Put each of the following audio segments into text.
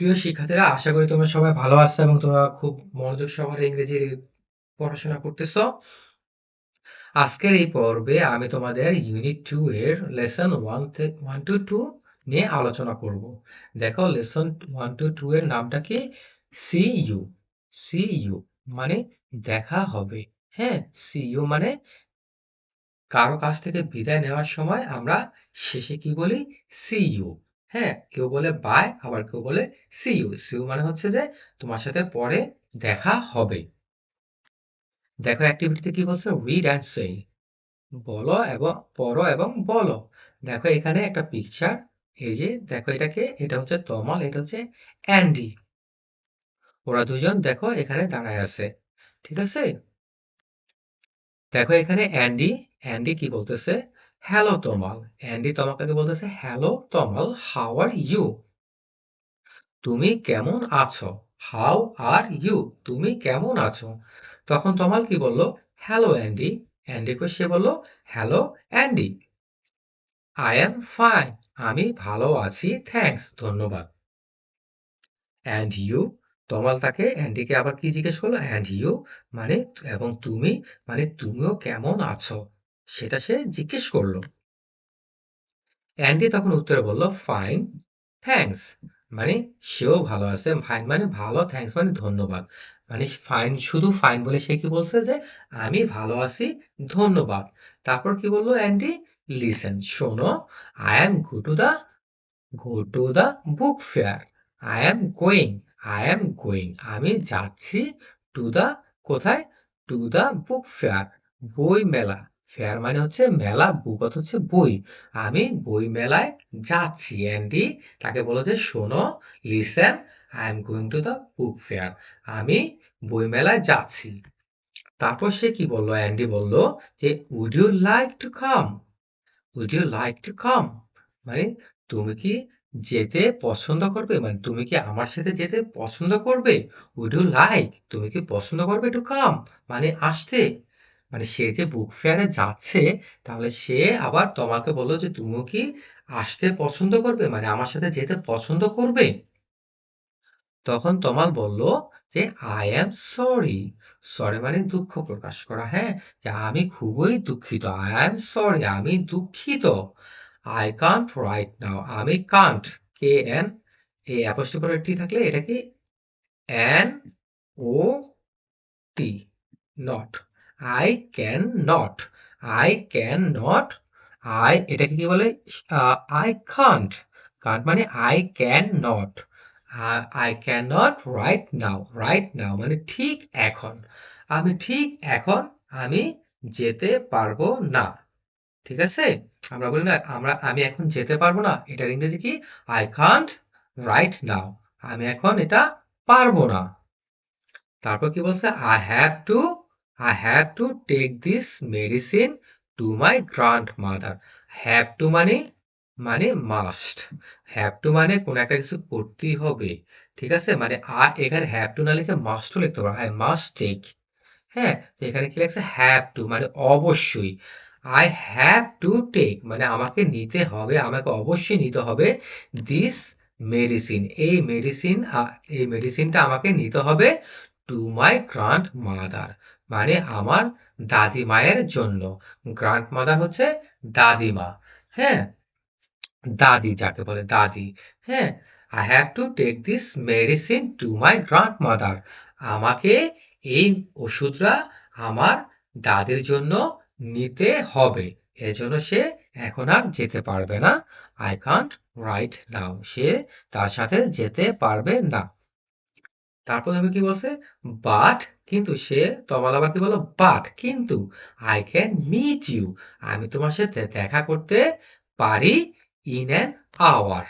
প্রিয় শিক্ষার্থীরা, আশা করি তোমরা সবাই ভালো আছো এবং তোমরা খুব মনোযোগ সহকারে ইংরেজি পড়াশোনা করতেছো। আজকের এই পর্বে আমি তোমাদের ইউনিট টু এর lesson one one two two নিয়ে আলোচনা করব। দেখো লেসন ওয়ান টু টু এর নামটা কি? সি ইউ সি ইউ মানে দেখা হবে। হ্যাঁ সি ইউ মানে কারও কাছ থেকে বিদায় নেওয়ার সময় আমরা শেষে কি বলি? সি ইউ হ্যাঁ কেউ বলে বাই আবার কেউ বলে সি ইউ সি ইউ মানে হচ্ছে যে তোমার সাথে পরে দেখা হবে। দেখো অ্যাক্টিভিটিতে কি বলছে? রিড অ্যান্ড সে বলো এবং পড়ো এবং বলো। দেখো এখানে একটা পিকচার এই যে দেখো এটাকে, এটা হচ্ছে তমাল, এটা হচ্ছে অ্যান্ডি। ওরা দুজন দেখো এখানে দাঁড়ায় আছে, ঠিক আছে? দেখো এখানে অ্যান্ডি অ্যান্ডি কি বলতেছে? হ্যালো তমাল অ্যান্ডি তমালকে বলতেছে hello Tamal how are you তুমি কেমন আছো? হাউ আর ইউ তুমি কেমন আছো? তখন তমাল কি বলল হ্যালো অ্যান্ডি অ্যান্ডিকে সে বলল hello Andy I am fine আমি ভালো আছি থ্যাঙ্কস ধন্যবাদ. অ্যান্ড ইউ তমাল তাকে অ্যান্ডিকে আবার কি জিজ্ঞেস করল? অ্যান্ড ইউ মানে এবং তুমি? মানে তুমিও কেমন আছো? সেটা সে জিজ্ঞেস করল। অ্যান্ডি তখন উত্তরে বলল ফাইন থ্যাঙ্কস মানে সেও ভালো আছে ফাইন মানে ভালো থ্যাঙ্কস মানে ধন্যবাদ। মানে ফাইন শুধু ফাইন বলে সে কি বলছে যে, আমি ভালো আছি, ধন্যবাদ। তারপর কি বলল অ্যান্ডি লিসেন শোনো I am go to the go to the book fair I am going I am going আমি যাচ্ছি টু দা কোথায়? টু দা বুক ফেয়ার বই মেলা ফেয়ার মানে হচ্ছে মেলা বুক হচ্ছে বই। আমি বই মেলায় যাচ্ছি। অ্যান্ডি তাকে বলো যে, শোনো listen I am going to the book fair আমি বই মেলায় যাচ্ছি। তারপর সে কি বলল? অ্যান্ডি বলল যে would you like to come would you like to come মানে তুমি কি যেতে পছন্দ করবে? মানে তুমি কি আমার সাথে যেতে পছন্দ করবে? উড ইউ লাইক তুমি কি পছন্দ করবে টু কাম মানে আসতে। মানে সে যে বুক ফেয়ারে যাচ্ছে, তাহলে সে আবার তোমাকে বলল যে, তুমি কি আসতে পছন্দ করবে? মানে আমার সাথে যেতে পছন্দ করবে? তখন তমাল বলল যে আই এম সরি সরি মানে দুঃখ প্রকাশ করা হ্যাঁ? যে আমি খুবই দুঃখিত। আই এম সরি আমি দুঃখিত। আই কান্ট রাইট নাও আমি কান্ট কে এন এই অ্যাপোস্ট্রোফের টি থাকলে এটা কি? N O T not I can not I can not I এটাকে কি বলে? আই কান্ট কান্ট মানে I can not I can not right now right now মানে ঠিক এখন। আমি ঠিক এখন আমি যেতে পারব না। ঠিক আছে? আমরা বলি না, আমরা, আমি এখন যেতে পারব না। এটার ইংরেজি কি? আই কান্ট রাইট নাও আমি এখন এটা পারব না। তারপর কি বলছে? I have to have to take this medicine to my grandmother have to মানে মানে মাস্ট হ্যাভ টু মানে কোন একটা কিছু করতেই হবে। ঠিক আছে? মানে আর এখানে হ্যাভ টু না লিখে মাস্টও লিখতে পারো। আই মাস্ট টেক হ্যাঁ? তো এখানে কি লাগছে হ্যাভ টু মানে অবশ্যই। আই হ্যাভ টু টেক মানে আমাকে নিতে হবে, আমাকে অবশ্যই নিতে হবে দিস মেডিসিন এই মেডিসিন এই মেডিসিনটা আমাকে নিতে হবে টু মাই গ্রান্ড মাদার মানে আমার দাদি মায়ের জন্য। গ্রান্ড মাদার হচ্ছে দাদিমা। হ্যাঁ? দাদি যাকে বলে দাদি। হ্যাঁ? I have to take this medicine to my grandmother আমাকে এই ওষুধটা আমার দাদির জন্য নিতে হবে। এজন্য সে এখন আর যেতে পারবে না। আই কান্ট রাইট নাও সে তার সাথে যেতে পারবে না। তারপর আমি কি বলছে? বাট কিন্তু সে তমাল আবার কি বলো বাট কিন্তু আই ক্যান মিট ইউ আমি তোমার সাথে দেখা করতে পারি ইন অ্যান আওয়ার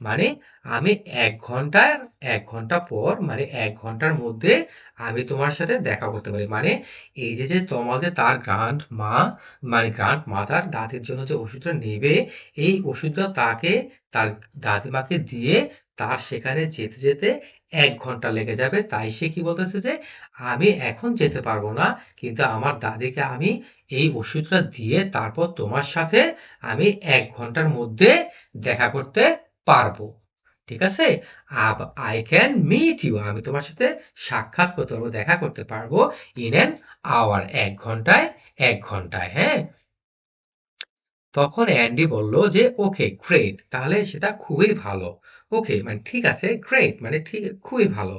মানে আমি এক ঘণ্টার, এক ঘণ্টা পর মানে এক ঘণ্টার মধ্যে আমি তোমার সাথে দেখা করতে পারি। মানে এই যে যে তোমাদের তার গ্রান্ড মা মানে গ্রান্ড মাতার দাঁতের জন্য যে ওষুধটা নেবে, এই ওষুধটা তাকে, তার দাদিমাকে দিয়ে তার সেখানে যেতে যেতে এক ঘণ্টা লেগে যাবে। তাই সে কি বলতেছে যে, আমি এখন যেতে পারব না, কিন্তু আমার দাদিকে আমি এই ওষুধটা দিয়ে তারপর তোমার সাথে আমি এক ঘণ্টার মধ্যে দেখা করতে পারব। ঠিক আছে? আব আই ক্যান মিট ইউ আমি তোমার সাথে সাক্ষাৎ করতে পারব, দেখা করতে পারব ইন অ্যান আওয়ার এক ঘন্টায় এক ঘন্টায় হ্যাঁ? তখন অ্যান্ডি বলল যে, ওকে গ্রেট তাহলে সেটা খুবই ভালো। ওকে মানে ঠিক আছে গ্রেট মানে ঠিক, খুবই ভালো।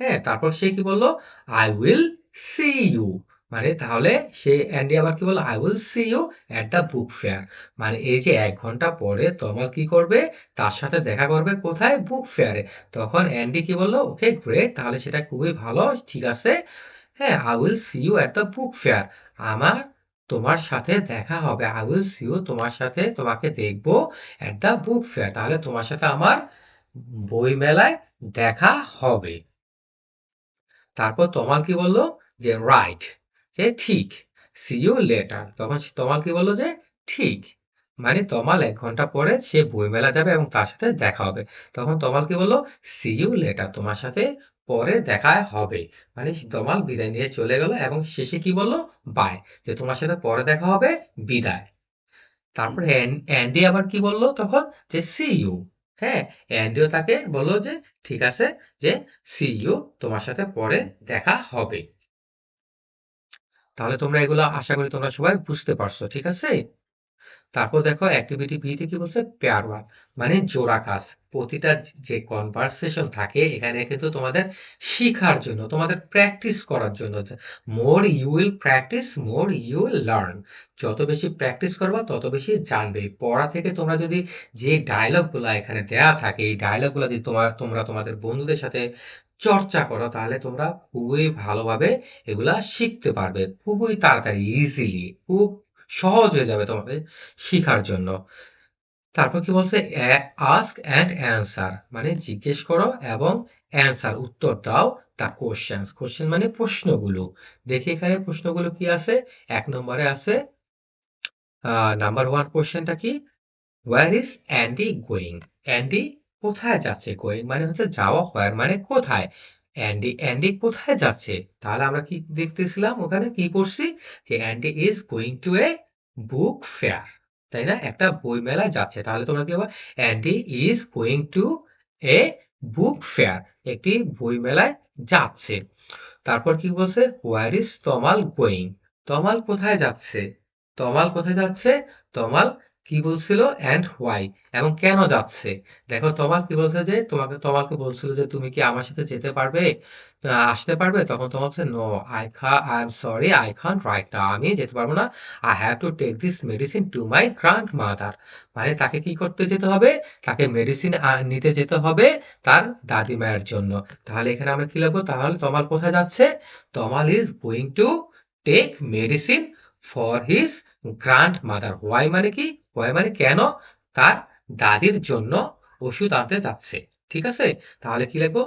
হ্যাঁ তারপর সে কি বলল? আই উইল সি ইউ মানে তাহলে সে, অ্যান্ডি আবার কি বলল? I will see you at the book fair মানে এই যে এক ঘণ্টা পরে তোমার কি করবে? তার সাথে দেখা করবে কোথায়? বুক ফেয়ারে তখন অ্যান্ডি কি বলল? ওকে গ্রেট তাহলে সেটা খুবই ভালো, ঠিক আছে। হ্যাঁ I will see you at the book fair আমার তোমার সাথে দেখা হবে। আই উইল সি ইউ তোমার সাথে, তোমাকে দেখব অ্যাট দ্য বুক ফেয়ার তাহলে তোমার সাথে আমার বই মেলায় দেখা হবে। তারপর তোমার কি বলল? যে রাইট যে ঠিক সি ইউ লেটার তখন তোমার কি বলল যে ঠিক মানে তমাল এক ঘণ্টা পরে সে বইমেলা যাবে এবং তার সাথে দেখা হবে। তখন তমাল কি বলল? সি ইউ লেটার তোমার সাথে পরে দেখা হবে। মানে তমাল বিদায় নিয়ে চলে গেল এবং শেষে কি বলল? বাই যে তোমার সাথে পরে দেখা হবে, বিদায়। তারপরে অ্যান্ডি আবার কি বলল তখন? যে সি ইউ হ্যাঁ অ্যান্ডিও তাকে বলল যে, ঠিক আছে, যে সি ইউ তোমার সাথে পরে দেখা হবে। তাহলে তোমরা এগুলো আশা করি তোমরা সবাই বুঝতে পারছ, ঠিক আছে? তারপর দেখো অ্যাক্টিভিটি বিতে কি বলছে? পেয়ার ওয়ার্ক মানে জোড়া কাজ প্রতিটা যে কনভারসেশন থাকে, এখানে কিন্তু তোমাদের শিখার জন্য, তোমাদের প্র্যাকটিস করার জন্য more you will practice more you will learn যত বেশি প্র্যাকটিস করবা, তত বেশি জানবে। পড়া থেকে তোমরা যদি যে ডায়লগগুলো এখানে দেয়া থাকে, এই ডায়লগগুলো যদি তোমার, তোমরা তোমাদের বন্ধুদের সাথে চর্চা করো, তাহলে তোমরা খুবই ভালোভাবে এগুলা শিখতে পারবে। খুবই তাড়াতাড়ি ইজিলি খুব সহজ হয়ে যাবে তোমাদের শিখার জন্য। তারপর কি বলছে? আস্ক অ্যান্ড অ্যান্সার মানে জিজ্ঞেস করো এবং অ্যান্সার উত্তর দাও দা কোশ্চেন কোশ্চেন মানে প্রশ্নগুলো। দেখি এখানে প্রশ্নগুলো কি আছে? এক নম্বরে আছে নাম্বার ওয়ান কোশ্চেনটা কি? Where is Andy going Andy কোথায় যাচ্ছে? গোয়িং মানে হচ্ছে যাওয়া হোয়ার মানে কোথায়? অ্যান্ডি অ্যান্ডি কোথায় যাচ্ছে? তাহলে আমরা কি দেখতেছিলাম ওখানে? কি করছি? যে Andy is going to a book fair তাই না? একটা বই মেলায় যাচ্ছে। তাহলে তোমরা কি বলব Andy is going to a book fair একটি বই মেলায় যাচ্ছে। তারপর কি বলছে? Where is Tamal going Tamal কোথায় যাচ্ছে? তমাল কোথায় যাচ্ছে? তমাল কি বলছিল? অ্যান্ড হোয়াই এবং কেন যাচ্ছে? দেখো তমাল কি বলছে যে, তোমাকে তমালকে বলছিল যে, তুমি কি আমার সাথে যেতে পারবে? আসতে পারবে? তখন তোমার বলছে নো আই খা I am sorry I can't right না আমি যেতে পারব না। I have to take this medicine to my grandmother মানে তাকে কি করতে যেতে হবে? তাকে মেডিসিন নিতে যেতে হবে তার দাদি মায়ের জন্য। তাহলে এখানে আমরা কি লিখব? তাহলে তোমার কোথায় যাচ্ছে? Tamal is going to take medicine for his grandmother why মানে কি? মানে কেন তার দাদির জন্য ওষুধ আনতে যাচ্ছে? ঠিক আছে? তাহলে কি লিখব?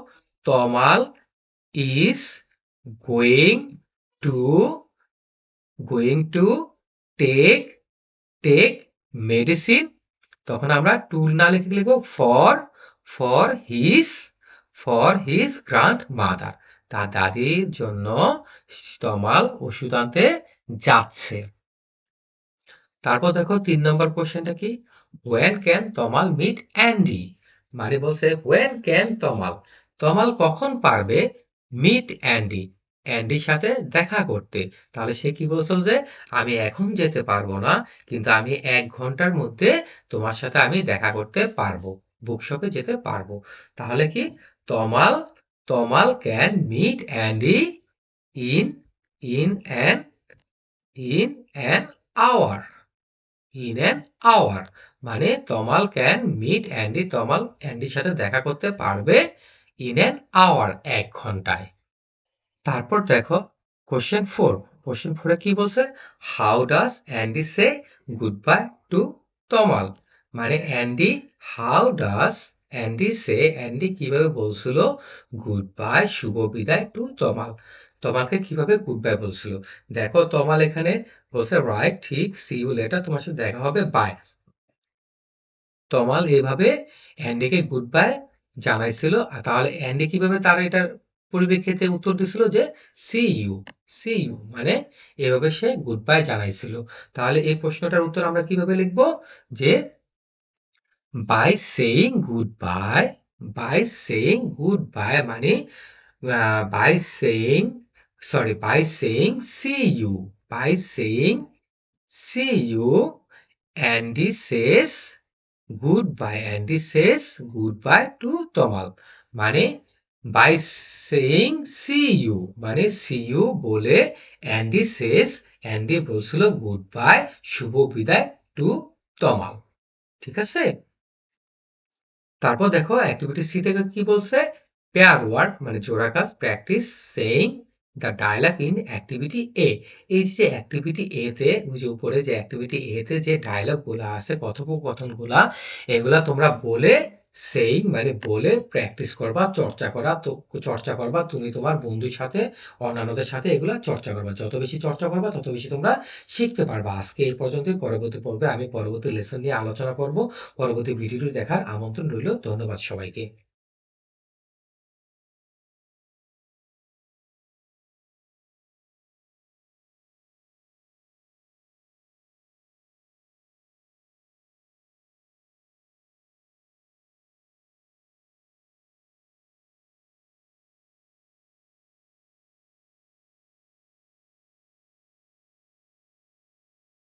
Tamal is going to going to take take medicine. তখন আমরা টুল না লিখে লিখব? For for his for his grandmother. তার দাদির জন্য তমাল ওষুধ আনতে যাচ্ছে। তারপর দেখো তিন নম্বর কোশ্চেনটা কি? When can Tamal meet Andy মানে বলছে ওয়েন ক্যান তমাল তমাল কখন পারবে মিট অ্যান্ডি অ্যান্ডির সাথে দেখা করতে। তাহলে সে কি বলছিল যে, আমি এখন যেতে পারব না, কিন্তু আমি এক ঘণ্টার মধ্যে তোমার সাথে আমি দেখা করতে পারব বুকশপে যেতে পারব। তাহলে কি? Tamal Tamal can meet Andy in in an in an hour in an hour মানে Tamal can meet Andy Tamal অ্যান্ডির সাথে দেখা করতে পারবে ইন অ্যান আওয়ার এক ঘন্টায়। তারপর দেখো কোশ্চেন ফোর কোশ্চেন ফোরে কি বলছে? How does Andy say goodbye to Tamal? মানে Andy how does Andy say Andy কীভাবে বলছিল গুড বাই শুভ বিদায় টু তমাল? তমালকে কীভাবে গুড বাই বলছিল? দেখো তমাল এখানে বলছে রাইট ঠিক সি ইউ লেটার তোমার সাথে দেখা হবে বাই তমাল এভাবে অ্যান্ডিকে গুড বাই জানাইছিল। তাহলে অ্যান্ডি কীভাবে তার এটার পরিপ্রেক্ষিতে উত্তর দিছিল যে সি ইউ সি ইউ মানে এভাবে সে গুড বাই জানাইছিল। তাহলে এই প্রশ্নটার উত্তর আমরা কীভাবে লিখব? যে by saying goodbye by saying goodbye মানে by saying saying see you by saying see you Andy শেষ গুড বাই অ্যান্ডি শেষ গুড বাই টু তমাল মানে বাই সেইং সি ইউ মানে সি ইউ বলে অ্যান্ডি শেষ অ্যান্ডি বলছিল গুড বাই শুভ বিদায় টু তমাল ঠিক আছে? তারপর দেখো অ্যাক্টিভিটি সি থেকে কি বলছে? পেয়ার ওয়ার্ড মানে জোড়া কাজ practice saying the dialogue in activity A এই যে অ্যাক্টিভিটি এ তে যে উপরে যে অ্যাক্টিভিটি এ তে যে ডায়লগগুলা আছে, কথোপকথনগুলা, এগুলা তোমরা বলে সেই মানে বলে প্র্যাকটিস করবা, চর্চা করা, তো চর্চা করবা, তুমি তোমার বন্ধুর সাথে, অন্যান্যদের সাথে এগুলা চর্চা করবা। যত বেশি চর্চা করবা, তত বেশি তোমরা শিখতে পারবা। আজকে এই পর্যন্তই পরবর্তী পর্বে আমি পরবর্তী লেসন নিয়ে আলোচনা করব। পরবর্তী ভিডিওটি দেখার আমন্ত্রণ রইল। ধন্যবাদ সবাইকে।